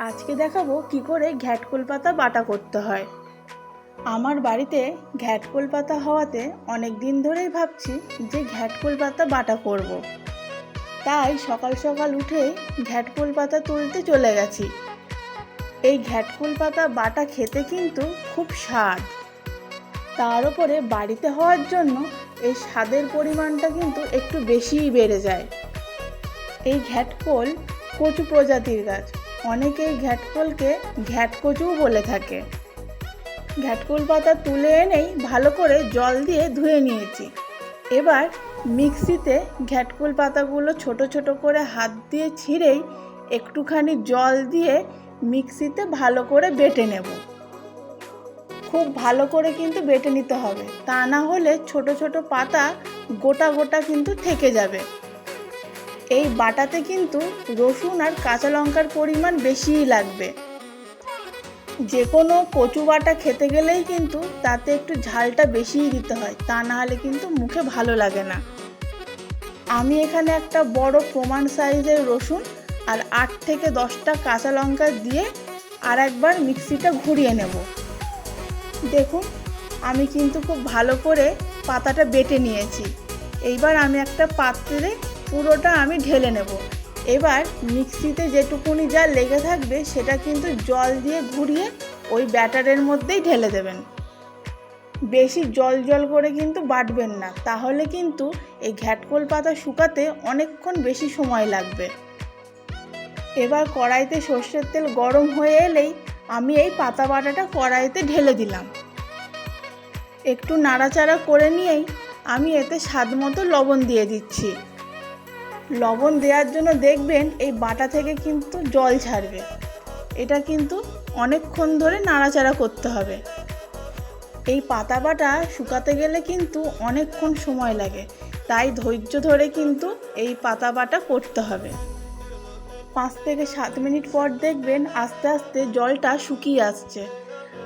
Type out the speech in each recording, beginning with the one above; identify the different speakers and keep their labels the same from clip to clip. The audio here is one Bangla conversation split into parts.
Speaker 1: আজকে দেখাবো কি করে ঘ্যাটকোল পাতা বাটা করতে হয়। আমার বাড়িতে ঘ্যাটকোল পাতা হওয়াতে অনেক দিন ধরেই ভাবছি যে ঘ্যাটকোল পাতা বাটা করব। তাই সকাল সকাল উঠে ঘ্যাটকোল পাতা তুলতে চলে গেছি। এই ঘ্যাটকোল পাতা বাটা খেতে কিন্তু খুব স্বাদ। তার উপরে বাড়িতে হওয়ার জন্য এই স্বাদের পরিমাণটা কিন্তু একটু বেশিই বেড়ে যায়। এই ঘ্যাটকোল কচু প্রজাতির গাছ। অনেকেই ঘ্যাটকোলকে ঘ্যাটকচুও বলে থাকে। ঘ্যাটকোল পাতা তুলে এনেই ভালো করে জল দিয়ে ধুয়ে নিয়েছি। এবার মিক্সিতে ঘ্যাটকোল পাতাগুলো ছোট ছোট করে হাত দিয়ে ছিঁড়েই একটুখানি জল দিয়ে মিক্সিতে ভালো করে বেটে নেব। খুব ভালো করে কিন্তু বেটে নিতে হবে। তা না হলে ছোট ছোট পাতা গোটা গোটা কিন্তু থেকে যাবে। এই বাটাতে কিন্তু রসুন আর কাঁচা লঙ্কার পরিমাণ বেশিই লাগবে। যে কোনো কচু বাটা খেতে গেলেই কিন্তু তাতে একটু ঝালটা বেশিই দিতে হয়, তা না হলে কিন্তু মুখে ভালো লাগে না। আমি এখানে একটা বড় প্রমাণ সাইজের রসুন আর আট থেকে দশটা কাঁচা লঙ্কা দিয়ে আর একবার মিক্সিটা ঘুরিয়ে নেব। দেখুন, আমি কিন্তু খুব ভালো করে পাতাটা বেটে নিয়েছি। এইবার আমি একটা পাত্রে পুরোটা আমি ঢেলে নেব। এবার মিক্সিতে যেটুকুনি যা লেগে থাকবে সেটা কিন্তু জল দিয়ে ঘুরিয়ে ওই ব্যাটারের মধ্যেই ঢেলে দেবেন। বেশি জল জল করে কিন্তু বাটবেন না, তাহলে কিন্তু এই ঘ্যাটকোল পাতা শুকাতে অনেকক্ষণ বেশি সময় লাগবে। এবার কড়াইতে সর্ষের তেল গরম হয়ে এলেই আমি এই পাতা বাটাটা কড়াইতে ঢেলে দিলাম। একটু নাড়াচাড়া করে নিয়েই আমি এতে স্বাদ মতো লবণ দিয়ে দিচ্ছি। লবণ দেওয়ার জন্য দেখবেন এই বাটা থেকে কিন্তু জল ছাড়বে। এটা কিন্তু অনেকক্ষণ ধরে নাড়াচাড়া করতে হবে। এই পাতা বাটা শুকাতে গেলে কিন্তু অনেকক্ষণ সময় লাগে। তাই ধৈর্য ধরে কিন্তু এই পাতা বাটা করতে হবে। পাঁচ থেকে সাত মিনিট পর দেখবেন আস্তে আস্তে জলটা শুকিয়ে আসছে।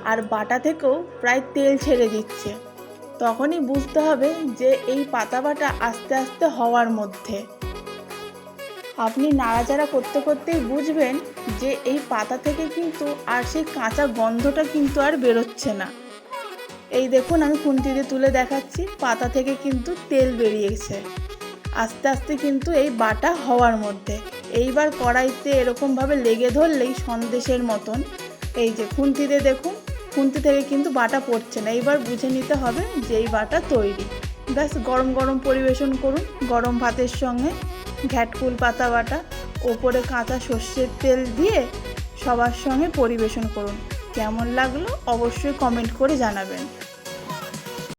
Speaker 1: আর বাটা থেকেও প্রায় তেল ছেড়ে দিচ্ছে। তখনই বুঝতে হবে যে এই পাতা বাটা আস্তে আস্তে হওয়ার মধ্যে। আপনি নাড়াচাড়া করতে করতেই বুঝবেন যে এই পাতা থেকে কিন্তু আর সেই কাঁচা গন্ধটা কিন্তু আর বেরোচ্ছে না। এই দেখুন, আমি খুন্তিতে তুলে দেখাচ্ছি, পাতা থেকে কিন্তু তেল বেরিয়েছে। আস্তে আস্তে কিন্তু এই বাটা হওয়ার মধ্যে। এইবার কড়াইতে এরকমভাবে লেগে ধরলেই সন্দেশের মতন। এই যে খুন্তিতে দেখুন, খুন্তি থেকে কিন্তু বাটা পড়ছে না। এইবার বুঝে নিতে হবে যে এই বাটা তৈরি। ব্যাস, গরম গরম পরিবেশন করুন। গরম ভাতের সঙ্গে ঘ্যাটকুল পাতা বাটা, ওপরে কাঁচা সর্ষের তেল দিয়ে সবার সঙ্গে পরিবেশন করুন। কেমন লাগল অবশ্যই কমেন্ট করে জানাবেন।